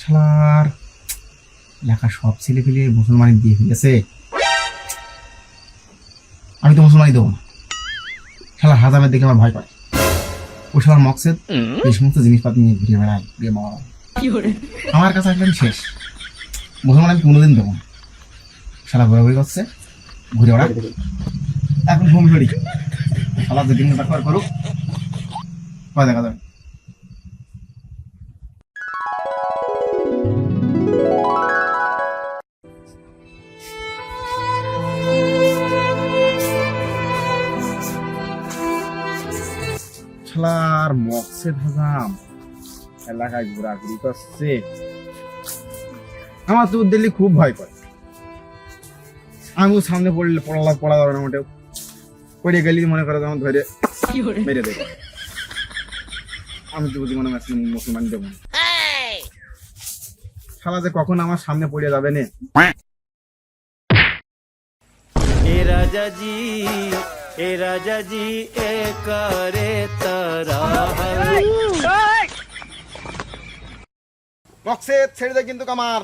শালার। লেখা সব ছেলে পেলে মুসলমানি দিয়ে ফেলেছে আমি তো মুসলমানি দেবো না শালা হাজামের দেখে আমার ভয় করে ও শালার মকসেদ এই সমস্ত জিনিসপাতি নিয়ে ঘুরে বেড়ায় বিয়ে মামা আমার কাছে আসলে শেষ। মুসলমান আমি কোনোদিন দেবো না। শালা ঘোরাঘুরি করছে ঘুরে বেড়া। এখন ঘুম ধরি শালা যেদিন করুক। দেখা যাবে। শালার মকসেদ ধাজাম এলাকায় ঘোরাঘুরি করছে। আমার তো দিল্লি খুব ভয় করে। আমি সামনে পড়লে পড়া পড়া যাবে না মোটেও। পড়ে গেলি মনে করো আমার ধরে মেরে দেবে। আমি তো বুঝি মনে মুসলমান দেব খেলা যে কখন আমার সামনে পড়ে যাবে না? রাজা জি ए राजा जी ए करे तारा মকসেদ ছেড়ে দে কিন্তু কামার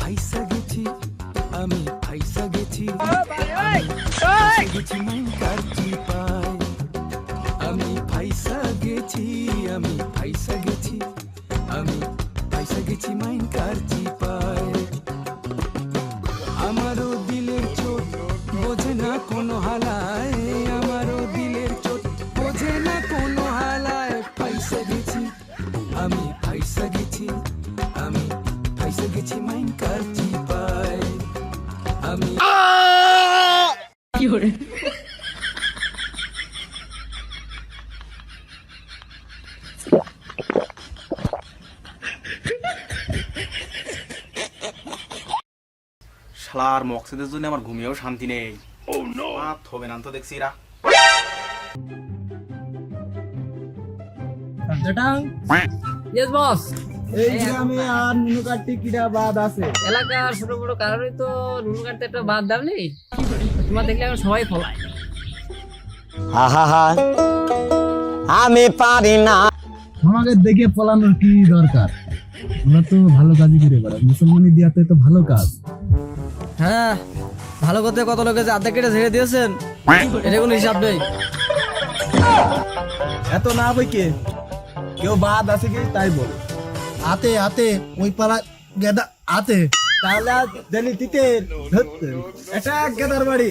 ফাইসা গেছি আমি ফাইসা গেছি। গেছি মাইন কারচি পাই আমি ফাইসা গেছি আমি ফাইসা গেছি আমি ফাইসা গেছি মাইন কারচি পাই আমারও দিলের চোট বোঝে না কোনো হালায়। শালার মকসেদের জন্য আমার ঘুমিয়েও শান্তি নেই। ও নো হবে না তো দেখছি এরা। ইয়েস বস এই গ্রামে আর নুনু কাটতে কিরা বাদ আছে। এলাকার ছোট বড় কারোরই তো নুন কাটতে একটা বাদ দাম নেই তোমার দেখলে এখন সবাই ফলায়। আহা আমি পারি না। আমাকে দেখে পলানোর কি দরকার? আমরা তো ভালো কাজই করে বেড়াই মুসলমানি দিয়াতে তো ভালো কাজ। হ্যাঁ ভালো করতে কত লোকে যে আর্ধেক কেটে ছেড়ে দিয়েছেন? এটা কোনো হিসাব নেই। এত না বই কে? কেউ বাদ আছে কি? তাই বল। আতে আতে ওই পাড়া গেদা আতে। তাহলে দিতে ধরতে এটা গেদার বাড়ি।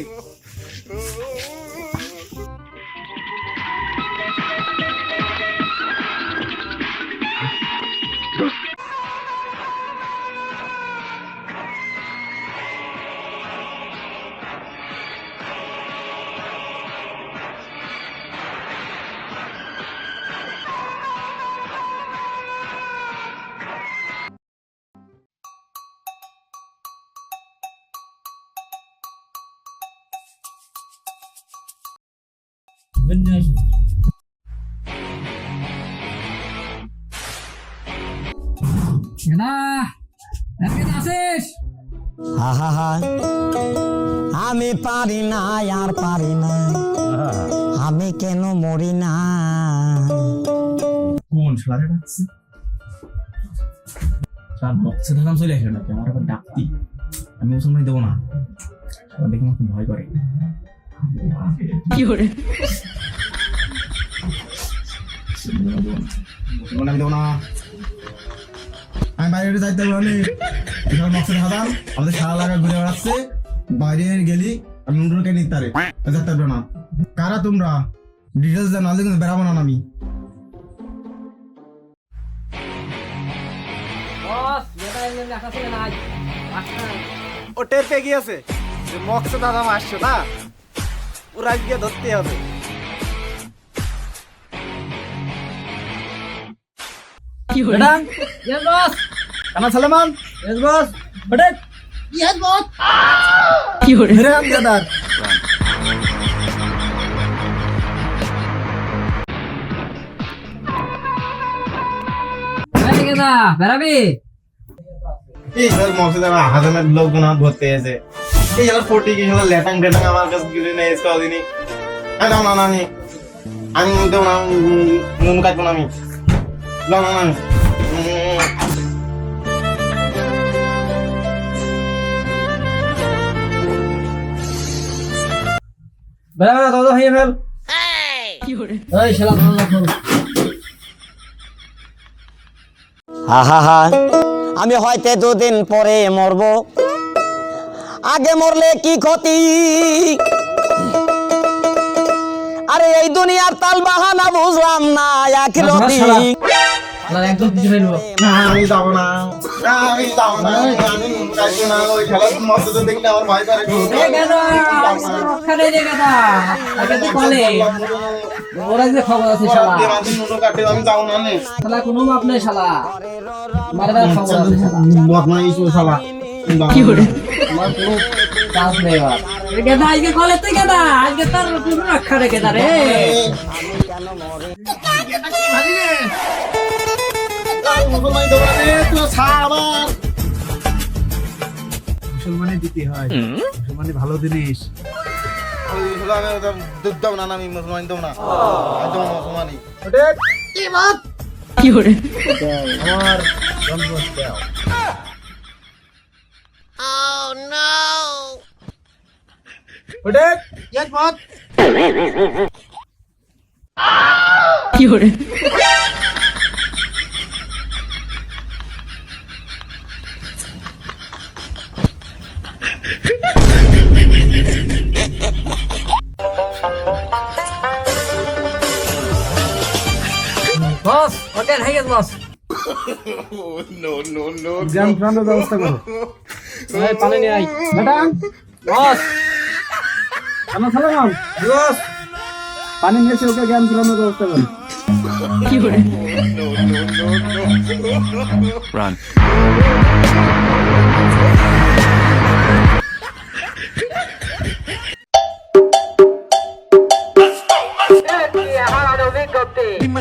না এদিকে তো আসিস আহা আমি পারি না আর পারি না। আমি কেন মরি না? কোন শালারে ডাকছে? শালার মকসেদ হাজাম চলে আসে নাকি? আমার আবার ডাকতি। আমি মুসলমানি দেবো না। দেখে আমার খুব ভয় করে। মুসলমানি আমি বাইরে যাইতে পারব এখানে মকসেদ হাজাম আমাদের সারা লাগা ঘুরে বেড়াচ্ছে বাইরে গেলি আমি নুডুলকে নিতে পারে না কারা তোমরা ডিটেলস কিন্তু বেড়াবো না আমি ও টের পেয়ে গিয়েছে যে মকসে দাদা আসছো না। ওরা গিয়ে ধরতে হবে। বেটা Yes, boss. কানা সালেমান। এস বস। বেটা ইয়েস বস। মেরে বেড়াবি? এই আমার লোকজন ধরতে এসে। এই কি হলো লেটাং টেটাং আমার কাছে কিছু নেই এসে দিনই না না আমি আমি দেবো না নুন কাটবো না আমি। দাও না না। আমি দাদা ফেল এই শালা হয়তো দুদিন পরে মরব। আগে মরলে কি ক্ষতি? আরে এই দুনিয়ার তাল বাহানা বুঝলাম না আখিরতি শালা একদম কিছু ফেলব না, আমি যাব না না, আমি যাব না আমি নুন না ওই খেলা মকসেদ দেখলে আমার ভয় করে এই গেদা, রক্ষা রে গেদা। আগে তো বলে। ওরা যে খবর আছে শালা। নুন কাটে আমি যাব না নে শালা কোনো মাপ নেই শালা। মারবার খবর আছে শালা। ও শালা কি করে? আমার কোনো কাজ নেই আর। গেদা, আজকে কলেজ থেকে গেদা। আজকে তার কোনো রক্ষা রে গেদা রে। মুসলমান দৌড়াবে তো ছাড় মুসলমানে দিতে হয়। মুসলমানে ভালো জিনিস। দুধ দাও না আমি মুসলমান না। করে? আমার কি করে? বস হোটেল হয়ে গেছে বস জ্ঞান প্রাণের ব্যবস্থা করো ভাই পানি নিয়ে আই ম্যাডাম বস কেন সালাম বস পানি নিয়েছে ওকে জ্ঞান প্রাণের ব্যবস্থা করো কি করে?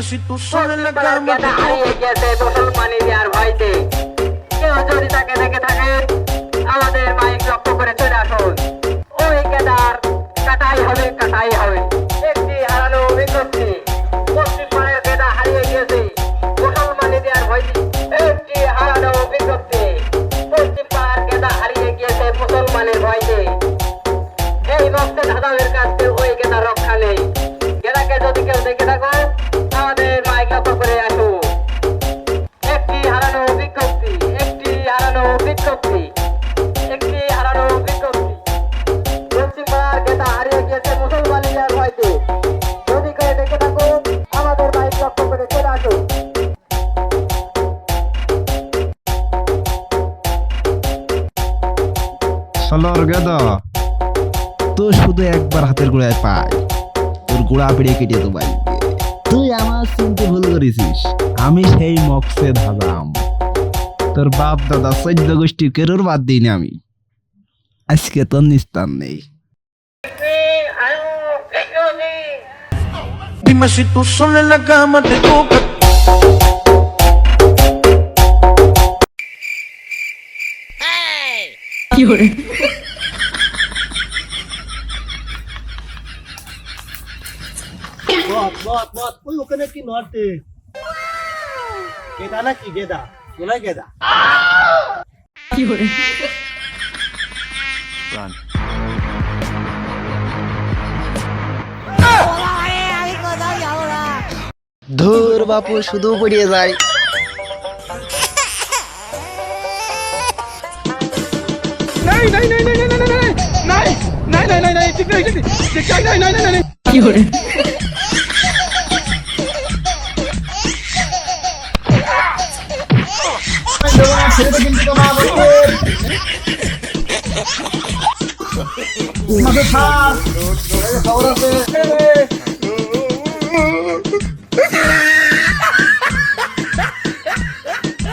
মুসলমানি দেওয়ার ভয়তে। কেউ যদি তাকে দেখে থাকেন আমাদের মাইক লক্ষ্য করে চলে আসুন। ওই কেদার কাটাই হবে কাটাই হবে। একটি হারানো বিজ্ঞপ্তি। পশ্চিম পাড়ের কেদা হারিয়ে গিয়েছে মুসলমানি দেওয়ার ভয়তে। একটি হারানো বিজ্ঞপ্তি। পশ্চিম পাড়ার কেদা হারিয়ে গিয়েছে মুসলমানের ভয়তে। এই ভক্ত ধাঁধাবের কাছে ওই গেদা রক্ষা নেই। গেদাকে যদি কেউ দেখে থাকো তো শুধু একবার হাতের গোড়ায় পাই তোর গোড়া পেড়ে কেটে পাই তুই আমার চিনতে ভুল করেছিস। আমি সেই মক্সে ধাদাম তোর বাপ দাদা চৈদ্য গোষ্ঠীর কেরোর বাদ দিইনি আমি। আজকে তোর নিস্তার নেই। Dime si মত মত ওই ওখানে কি নড়তে গেদা নাকি গেদা কোনায় গেদা কি করে? ধুর বাপু শুধু পড়িয়ে যায় কি করে? ছেড়ে কিন্তু